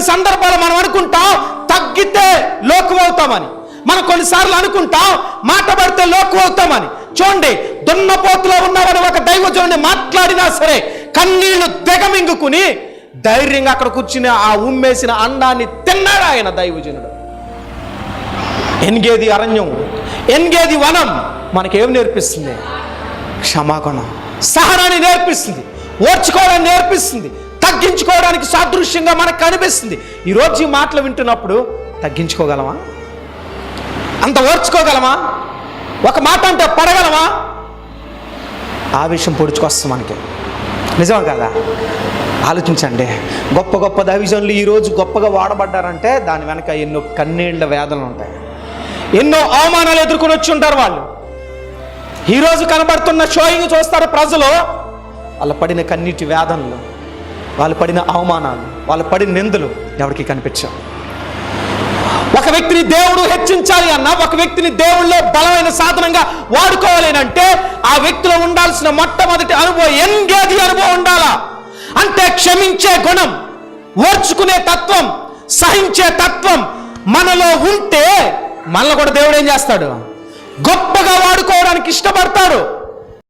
కొన్ని సందర్భాలు మనం అనుకుంటాం తగ్గితే లోకం అవుతామని మనం కొన్నిసార్లు అనుకుంటాం మాట పడితే లోకమవుతామని చూడండి దున్నపోతులో ఉన్నవని ఒక దైవజనుడిని మాట్లాడినా సరే కన్నీళ్ళు దిగమింగుకుని ధైర్యంగా అక్కడ కూర్చుని ఆ ఉమ్మేసిన అండాన్ని తిన్నాడు ఆయన దైవజనుడు. ఎన్గేది అరణ్యం ఎన్గేది వనం మనకేం నేర్పిస్తుంది? క్షమాగుణం. సహనాన్ని నేర్పిస్తుంది ఓర్చుకోవడం నేర్పిస్తుంది తగ్గించుకోవడానికి సాదృశ్యంగా మనకు కనిపిస్తుంది. ఈరోజు ఈ మాటలు వింటున్నప్పుడు తగ్గించుకోగలమా? అంత ఓర్చుకోగలమా? ఒక మాట అంటే పడగలమా? ఆవేశం పొడుచుకొస్తాం మనకి. నిజం కదా? ఆలోచించండి. గొప్ప గొప్ప దవిజన్లు ఈరోజు గొప్పగా వాడబడ్డారంటే దాని వెనక ఎన్నో కన్నీళ్ళ వేదనలు ఉంటాయి. ఎన్నో అవమానాలు ఎదుర్కొని వచ్చి ఉంటారు వాళ్ళు. ఈరోజు కనబడుతున్న షోయింగ్ చూస్తారు ప్రజలు. వాళ్ళ పడిన కన్నీటి వేదనలు. వాళ్ళు పడిన అవమానాలు వాళ్ళు పడిన నిందలు ఎవరికి కనిపించావు. ఒక వ్యక్తిని దేవుడు హెచ్చించాలి అన్న ఒక వ్యక్తిని దేవుళ్ళో బలమైన సాధనంగా వాడుకోవాలి అంటే ఆ వ్యక్తిలో ఉండాల్సిన మొట్టమొదటి అనుభవం ఎంగేది అనుభవం ఉండాలా? అంటే క్షమించే గుణం ఓర్చుకునే తత్వం సహించే తత్వం మనలో ఉంటే మనలో కూడా దేవుడు ఏం చేస్తాడు? గొప్పగా వాడుకోవడానికి ఇష్టపడతాడు.